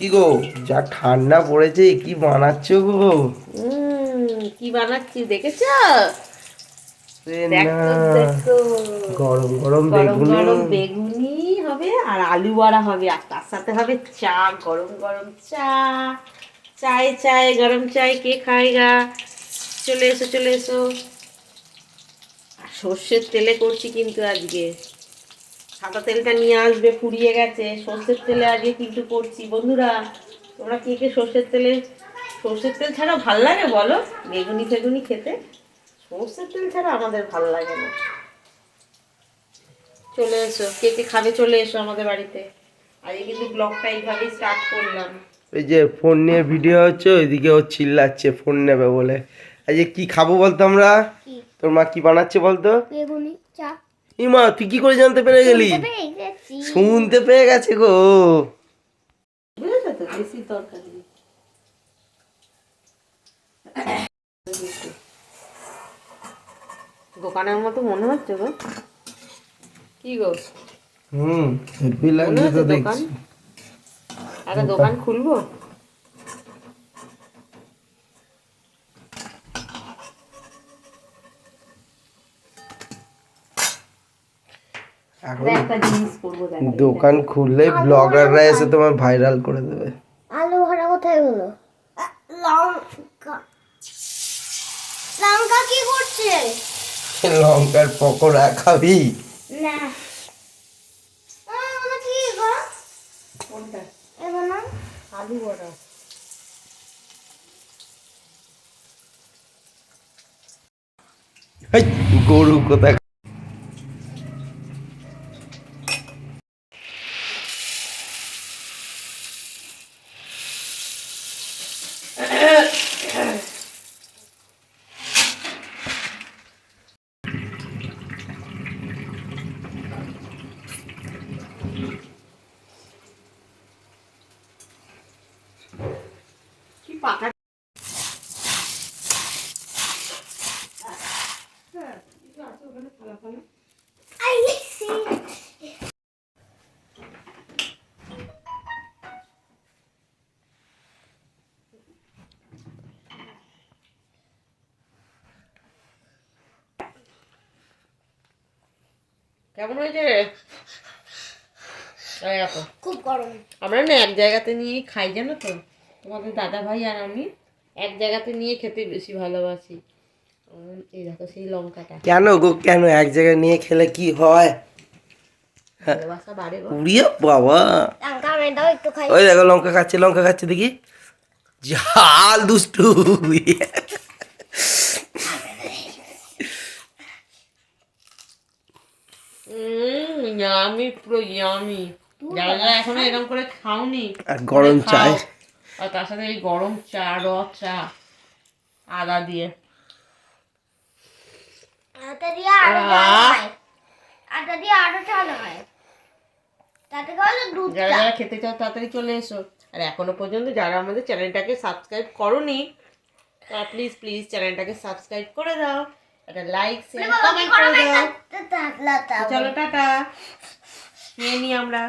কি গো? যা ঠান্ডা পড়েছে কি বানাচ্ছ গো? কি বানাচ্ছি দেখেছ? গরম গরম বেগুনি। বেগুনি হবে আর আলু বড়া হবে আর তার সাথে হবে চা গরম গরম চা। চায় চায় গরম চায় কে খায়গা চলে এসো চলে এসো। সর্ষের তেলে করছি কিন্তু আজকে। সাদা তেলটা নিয়ে আসবে ফুরিয়ে গেছে। সর্ষের তেলে আজকে কিন্তু করছি বন্ধুরা? তোমরা কে কে সর্ষের তেলে সর্ষের তেল ছাড়া ভালো লাগে বলো? বেগুনি ফেগুনি খেতে? সর্ষের তেল ছাড়া আমাদের ভালো লাগে না। চলে এসো কে কে খাবে চলে এসো আমাদের বাড়িতে। আজকে কিন্তু ব্লগটা এইভাবেই স্টার্ট করলাম। ওই যে ফোন নিয়ে ভিডিও হচ্ছে ওইদিকে ও চিল্লাচ্ছে ফোন নেবে বলে। আজকে কি খাব বলতো আমরা? তোর মা কি বানাচ্ছে বলতো? বেগুনি চা। ইমা তুই কি করে জানতে পেরে গেলি? শুনতে পেয়ে গেছে। গো। দোকানের মতো মনে হচ্ছে গো। কি গো? হুম হেভি লাগছে তো দোকান? দেখছি। একটা দোকান খুলবো? এখন দোকান খুললে ব্লগাররা এসে তোমার ভাইরাল করে দেবে। আলু ভরা কোথায় হলো লঙ্কা। লঙ্কা কি করছে? লঙ্কার পকোড়া খাবি? না। কি গো? কোনটা? এবার না? আলু বড়া গরু কোথায় কি সি কেমন হয়েছে? খুব গরম। আমরা না এক জায়গাতে নিয়ে খাই জানো তো? তোমাদের দাদা ভাই আর আমি এক জায়গাতে নিয়ে খেতে বেশি ভালোবাসি। এই দেখো সেই লঙ্কাটা। কেন গো? কেন এক জায়গায় নিয়ে খেলে কি হয়? গো উড়িয়ে বাবা। আমি দাও একটু খাই। ওই দেখো লঙ্কা খাচ্ছে লঙ্কা খাচ্ছে দেখি। ঝাল দুষ্টু। উম ইয়ামি পুরো ইয়ামি যারা যারা এখনও এরকম করে খাওনি আর গরম খাও। আর তার সাথে এই গরম চা র চা আদা দিয়ে আটা দিয়ে আরও আহ। ভালো হয় আটা দিয়ে আরও ভালো হয় তাতে করে দুধ যারা যারা খেতে চাও তাড়াতাড়ি চলে এসো আর এখনও পর্যন্ত যারা আমাদের চ্যানেলটাকে সাবস্ক্রাইব করনি তারা প্লিজ প্লিজ চ্যানেলটাকে সাবস্ক্রাইব করে দাও একটা লাইক শেয়ার কমেন্ট করে দাও চলো টাটা নিয়ে নিই আমরা